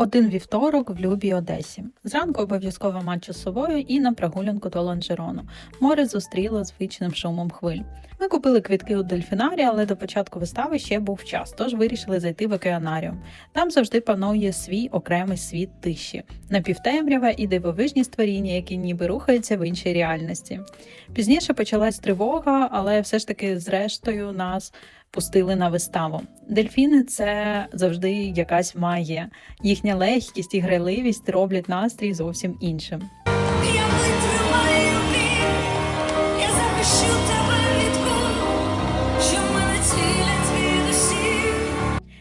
Один вівторок в любій Одесі. Зранку обов'язково матч з собою і на прогулянку до Ланжерону. Море зустріло звичним шумом хвиль. Ми купили квітки у дельфінарі, але до початку вистави ще був час, тож вирішили зайти в океанаріум. Там завжди панує свій окремий світ тиші, напівтемрява і дивовижні створіння, які ніби рухаються в іншій реальності. Пізніше почалась тривога, але все ж таки, зрештою, нас пустили на виставу. Дельфіни це завжди якась магія. Їхня легкість і грайливість роблять настрій зовсім іншим. Я витримаю я захищу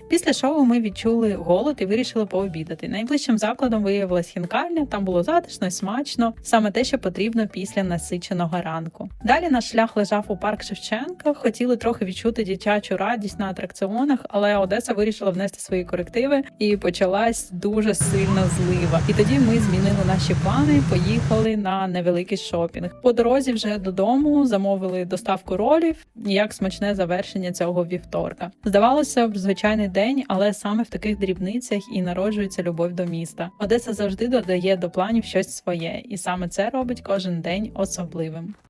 Після шоу ми відчули голод і вирішили пообідати. Найближчим закладом виявилась хінкальня, там було затишно і смачно, саме те, що потрібно після насиченого ранку. Далі наш шлях лежав у парк Шевченка. Хотіли трохи відчути дитячу радість на атракціонах, але Одеса вирішила внести свої корективи і почалась дуже сильна злива. І тоді ми змінили наші плани, поїхали на невеликий шопінг. По дорозі вже додому замовили доставку ролів. Як смачне завершення цього вівторка. Здавалося б, звичайний день, але саме в таких дрібницях і народжується любов до міста. Одеса завжди додає до планів щось своє, і саме це робить кожен день особливим.